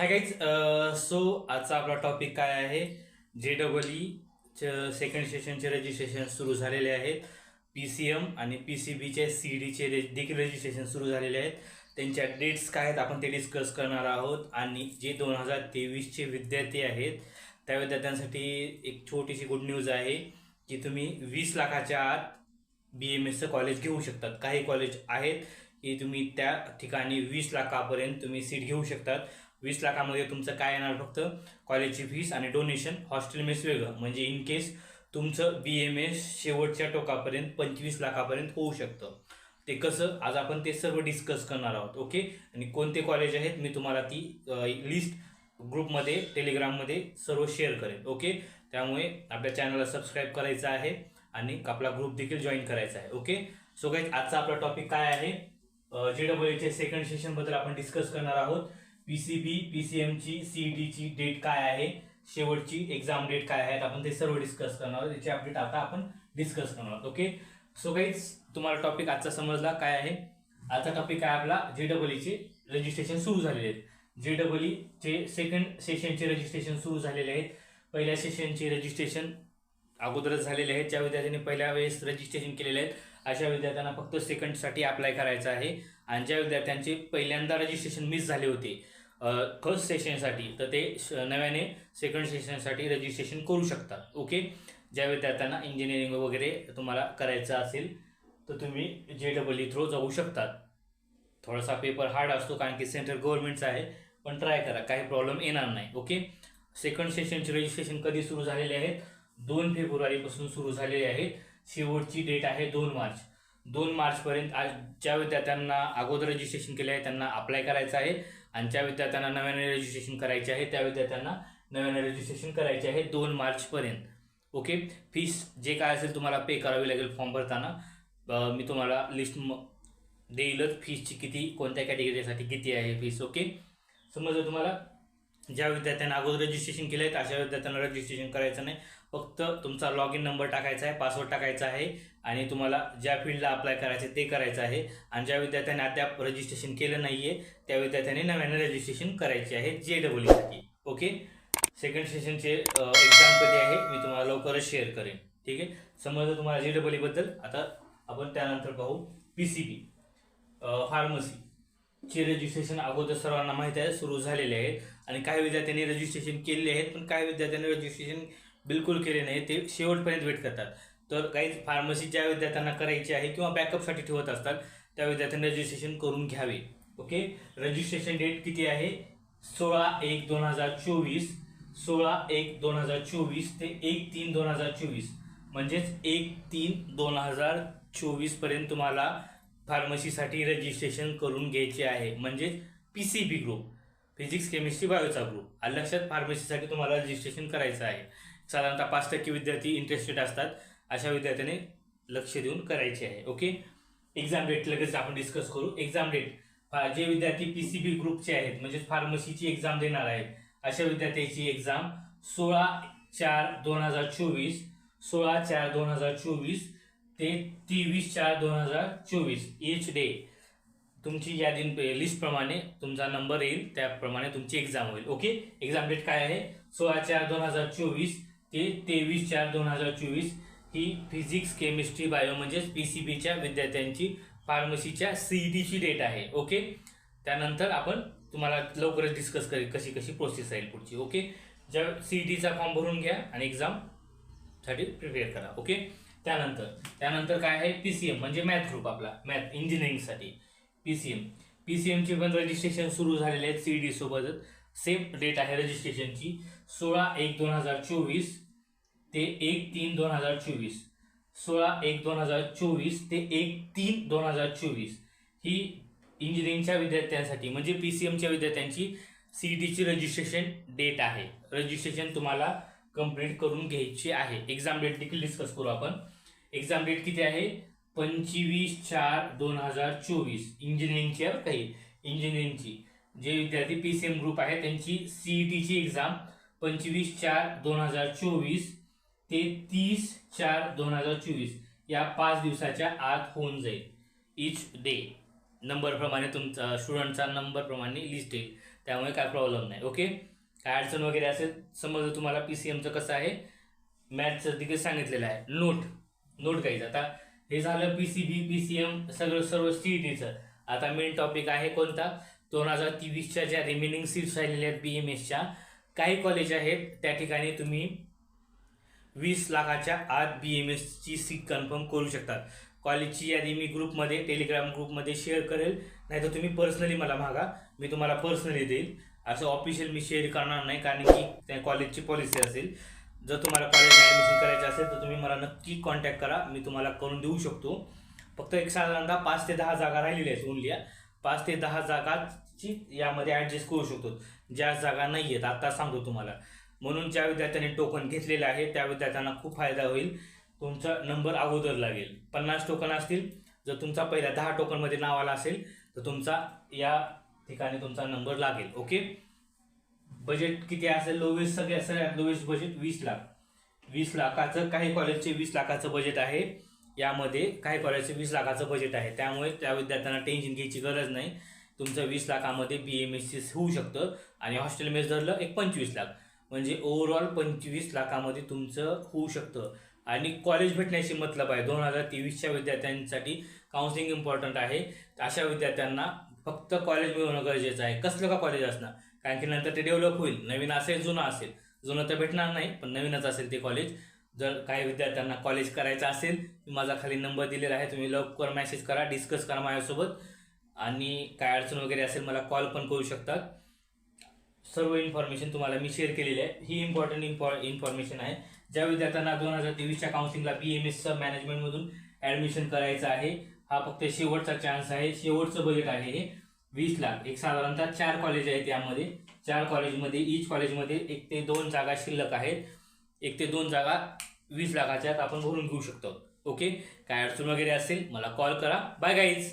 Hi guys so आजचा आपला topic काय आहे? जे डबल ई सेकंड सेशनचे रजिस्ट्रेशन सुरू झालेले आहेत. पी सी एम आणि पी सी बीचे सी डीचे रे देखील रजिस्ट्रेशन सुरू झालेले आहेत. त्यांच्या डेट्स काय आहेत आपण ते डिस्कस करणार आहोत. आणि जे दोन हजार तेवीसचे विद्यार्थी आहेत त्या विद्यार्थ्यांसाठी एक छोटीशी गुड न्यूज आहे की तुम्ही वीस लाखाच्या आत बी एम एसचं कॉलेज घेऊ शकतात. काही कॉलेज आहेत की तुम्ही त्या ठिकाणी वीस लाखापर्यंत तुम्ही सीट घेऊ शकतात. वीस लाखामध्ये तुमचं काय येणार फक्त? कॉलेजची फीस आणि डोनेशन हॉस्टेल मेस वेगळं. म्हणजे इन केस तुमचं बी एम एस शेवटच्या टोकापर्यंत पंचवीस लाखापर्यंत होऊ शकतं. ते कसं? आज आपण ते सर्व डिस्कस करणार आहोत ओके आणि कोणते कॉलेज आहेत? मी तुम्हाला ती लिस्ट ग्रुपमध्ये टेलिग्राममध्ये सर्व शेअर करेन ओके त्यामुळे आपल्या चॅनलला सबस्क्राईब करायचं आहे आणि आपला ग्रुप देखील जॉईन करायचा आहे ओके सो काही आजचा आपला टॉपिक काय आहे? जे डब्ल्यू चे सेकंड सेशनबद्दल आपण डिस्कस करणार आहोत. पीसीबी पीसीएमची सीईटीची डेट काय आहे? शेवटची एक्झाम डेट काय आहेत आपण ते सर्व डिस्कस करणार आहोत. अपडेट आता आपण डिस्कस करणार आहोत. ओके सो गाईज तुम्हाला टॉपिक आजचा समजला काय आहे? आजचा टॉपिक आहे आपला जे डबल चे रजिस्ट्रेशन सुरू झालेले आहेत. जे डबल ईचे सेकंड सेशनचे रजिस्ट्रेशन सुरू झालेले आहेत. पहिल्या सेशनचे रजिस्ट्रेशन अगोदरच झालेले आहेत. ज्या विद्यार्थ्यांनी पहिल्या वेळेस रजिस्ट्रेशन केलेले आहेत अशा विद्यार्थ्यांना फक्त सेकंडसाठी अप्लाय करायचं आहे. आणि ज्या विद्यार्थ्यांचे पहिल्यांदा रजिस्ट्रेशन मिस झाले होते फर्स्ट सेशनसाठी तर ते श- नव्याने सेकंड सेशनसाठी रजिस्ट्रेशन करू शकतात ओके ज्यावेळी त्या त्यांना इंजिनिअरिंग वगैरे तुम्हाला करायचं असेल तर तुम्ही जे डबल ई थ्रू जाऊ शकतात. थोडासा पेपर हार्ड असतो कारण की सेंट्रल गव्हर्नमेंटचा आहे पण ट्राय करा काही प्रॉब्लेम येणार नाही ओके सेकंड सेशनचे रजिस्ट्रेशन कधी सुरू झालेले आहेत दोन फेब्रुवारीपासून सुरू झालेले आहेत शेवटची डेट आहे दोन मार्च. दोन मार्चपर्यंत आज ज्या विद्यार्थ्यांना अगोदर रजिस्ट्रेशन केले आहे त्यांना अप्लाय करायचं आहे. आणि ज्या विद्यार्थ्यांना नव्याने रजिस्ट्रेशन करायचे आहे. त्या विद्यार्थ्यांना नव्याने रजिस्ट्रेशन करायचे आहे दोन मार्चपर्यंत. ओके फीस जे काय असेल तुम्हाला पे करावी लागेल फॉर्म भरताना मी तुम्हाला लिस्ट देईलच. फीसची किती कोणत्या कॅटेगरीसाठी किती आहे फीस ओके समजा तुम्हाला ज्या विद्यार्थ्यांना अगोदर रजिस्ट्रेशन केलं आहे अशा विद्यार्थ्यांना रजिस्ट्रेशन करायचं नाही. फक्त तुमचा लॉग इन नंबर टाकायचा आहे पासवर्ड टाकायचा आहे आणि तुम्हाला ज्या फील्डला अप्लाय करायचे ते करायचं आहे. आणि ज्या विद्यार्थ्याने अद्याप रजिस्ट्रेशन केलं नाही आहे त्या विद्यार्थ्याने नव्याने रजिस्ट्रेशन करायचे आहे जे डबल ईसाठी ओके सेकंड सेशनचे एक्झाम कधी आहे मी तुम्हाला लवकरच शेअर करेन. ठीक आहे? समजा तुम्हाला जे डबल ईबद्दल आता आपण त्यानंतर पाहू पी सी बी फार्मसीचे रजिस्ट्रेशन अगोदर सर्वांना माहीत आहे सुरू झालेले आहेत. आणि काही विद्यार्थ्यांनी रजिस्ट्रेशन केलेले आहेत पण काही विद्यार्थ्यांनी रजिस्ट्रेशन बिलकुल केले नाही ते शेवटपर्यंत वेट करतात. तर काही फार्मसी ज्या विद्यार्थ्यांना करायची आहे किंवा बॅकअपसाठी ठेवत असतात त्या विद्यार्थ्यांनी रजिस्ट्रेशन करून घ्यावे. ओके रजिस्ट्रेशन डेट किती आहे? सोळा एक दोन हजार चोवीस. सोळा एक दोन हजार चोवीस ते एक तीन दोन हजार चोवीस. म्हणजेच एक तीन दोन हजार चोवीसपर्यंत तुम्हाला फार्मसीसाठी रजिस्ट्रेशन करून घ्यायचे आहे. म्हणजेच P C B group physics chemistry बायोचा group लक्षात? फार्मसीसाठी तुम्हाला रजिस्ट्रेशन करायचं आहे. साधारणतः पाच टक्के विद्यार्थी इंटरेस्टेड असतात. अशा विद्यार्थ्याने लक्ष देऊन करायचे आहे. ओके एक्झाम डेट लगेच आपण डिस्कस करू. एक्झाम डेट जे विद्यार्थी पी सी बी ग्रुपचे आहेत म्हणजेच फार्मसीची एक्झाम देणार आहेत अशा विद्यार्थ्याची एक्झाम सोळा चार दोन हजार चोवीस सोळा चार दोन हजार चोवीस ते तेवीस चार दोन हजार चोवीस. एच डे तुमची यादी लिस्टप्रमाणे तुमचा नंबर येईल त्याप्रमाणे तुमची एक्झाम होईल. ओके एक्झाम डेट काय आहे? सोळा चार दोन हजार चोवीस ते तेवीस चार दोन हजार चोवीस ही फिजिक्स केमिस्ट्री बायो म्हणजेच पी सी बीच्या विद्यार्थ्यांची फार्मसीच्या सी ई टीची डेट आहे ओके त्यानंतर आपण तुम्हाला लवकरच डिस्कस करेल कशी कशी प्रोसेस राहील पुढची ओके ज्या सी टीचा फॉर्म भरून घ्या आणि एक्झामसाठी प्रिपेअर करा ओके त्यानंतर त्यानंतर काय आहे? पी सी एम म्हणजे मॅथ ग्रुप आपला math इंजिनिअरिंगसाठी P C M P C एमचे पण रजिस्ट्रेशन सुरू झालेले आहेत सी डी सोबतच. सेम डेट आहे रजिस्ट्रेशनची सोळा एक दोन हजार चोवीस ते एक तीन दोन हजार चोवीस. सोळा एक दोन हजार चोवीस ते एक तीन दोन हजार चोवीस. ही इंजिनिअरिंगच्या विद्यार्थ्यांसाठी म्हणजे पी सी एमच्या विद्यार्थ्यांची सी टीची रजिस्ट्रेशन डेट आहे. रजिस्ट्रेशन तुम्हाला कंप्लीट करून घ्यायची आहे. एक्झाम डेट देखील डिस्कस करू आपण. एक्झाम डेट किती आहे? पंचवीस चार दोन हजार चोवीस. इंजिनिअरिंगची काही इंजिनिअरिंगची जे विद्यार्थी पी सी एम ग्रुप आहे त्यांची सी ई टीची एक्झाम पंचवीस चार दोन हजार चोवीस ते तीस चार दोन हजार चोवीस या पाच दिवसाच्या आत होऊन जाईल. इच डे नंबरप्रमाणे तुमचा स्टुडंटचा नंबरप्रमाणे लिस्ट येईल त्यामुळे काय प्रॉब्लेम नाही ओके काय अडचण वगैरे असेल समजलं तुम्हाला पी सी एमचं कसं आहे? मॅथचं तिकडे सांगितलेलं आहे. नोट नोट घ्यायचं. आता हे झालं P C B P C M सगळं सर्व सी ई टीचं आता मेन टॉपिक आहे कोणता? दोन हजार तेवीसच्या ज्या रिमेनिंग सीट्स राहिलेल्या आहेत बी एम एसच्या काही कॉलेज आहेत त्या ठिकाणी तुम्ही वीस लाखाच्या आत बी एम एसची सीट कन्फर्म करू शकतात कॉलेजची यादी मी ग्रुपमध्ये टेलिग्राम ग्रुपमध्ये शेअर करेल. नाही तर तुम्ही पर्सनली मला मागा मी तुम्हाला पर्सनली देईल. असं ऑफिशियल मी शेअर करणार नाही कारण की त्या कॉलेजची पॉलिसी असेल. जर तुम्हाला कॉलेजला ॲडमिशन करायचं असेल तर तुम्ही मला नक्की कॉन्टॅक्ट करा. मी तुम्हाला करून देऊ शकतो. फक्त एक साधारणतः पाच ते दहा जागा राहिलेल्या आहेत ओनली पाच ते दहा जागाची यामध्ये ॲडजस्ट करू शकतो. ज्या जागा नाही आहेत आत्ता सांगतो तुम्हाला. म्हणून ज्या विद्यार्थ्यांनी टोकन घेतलेलं आहे त्या विद्यार्थ्यांना खूप फायदा होईल. तुमचा नंबर अगोदर लागेल. पन्नास टोकन असतील जर तुमचा पहिल्या दहा टोकनमध्ये नाव आला असेल तर तुमचा या ठिकाणी तुमचा नंबर लागेल. ओके बजेट किती असेल? लोवेस्ट सगळ्यात सगळ्यात लोवेस्ट बजेट वीस लाख. वीस लाखाचं काही कॉलेजचे वीस लाखाचं बजेट आहे. यामध्ये काही कॉलेजचे वीस लाखाचं बजेट आहे. त्यामुळे त्या विद्यार्थ्यांना टेन्शन घ्यायची गरज नाही. तुमचं वीस लाखामध्ये बी एम एस सी होऊ शकतं आणि हॉस्टेल मेस धरलं एक पंचवीस लाख. म्हणजे ओव्हरऑल पंचवीस लाखामध्ये तुमचं होऊ शकतं. आणि कॉलेज भेटण्याशी मतलब आहे. दोन हजार तेवीसच्या विद्यार्थ्यांसाठी काउन्सिलिंग इम्पॉर्टंट आहे. अशा विद्यार्थ्यांना फक्त कॉलेज मिळवणं गरजेचं आहे. कसलं का कॉलेज असणार? कारण की नंतर ते डेव्हलप होईल. नवीन असेल जुनं असेल. जुनं तर भेटणार नाही पण नवीनच असेल ते कॉलेज जर काही विद्यार्थ्यांना कॉलेज करायचं असेल माझा खाली नंबर दिलेला आहे तुम्ही लवकर मेसेज करा डिस्कस करा माझ्यासोबत. आणि काय अडचण वगैरे असेल मला कॉल पण करू शकतात. सर्व इन्फॉर्मेशन तुम्हाला मी शेअर केलेली आहे. ही इम्पॉर्टंट इम्पॉ इन्फॉर्मेशन आहे. ज्या विद्यार्थ्यांना दोन हजार तेवीसच्या काउन्सिलिंगला बी एम एसचं मॅनेजमेंटमधून ॲडमिशन करायचं आहे हा फक्त शेवटचा चान्स आहे. शेवटचं बजेट आहे हे. वीस लाख. एक साधारणतः चार कॉलेज आहेत यामध्ये. चार कॉलेजमध्ये ईच कॉलेजमध्ये एक ते दोन जागा शिल्लक आहेत. एक ते दोन जागा वीस लाखाच्या आत आपण भरून घेऊ शकतो. ओके काय अडचण वगैरे असेल मला कॉल करा. Bye guys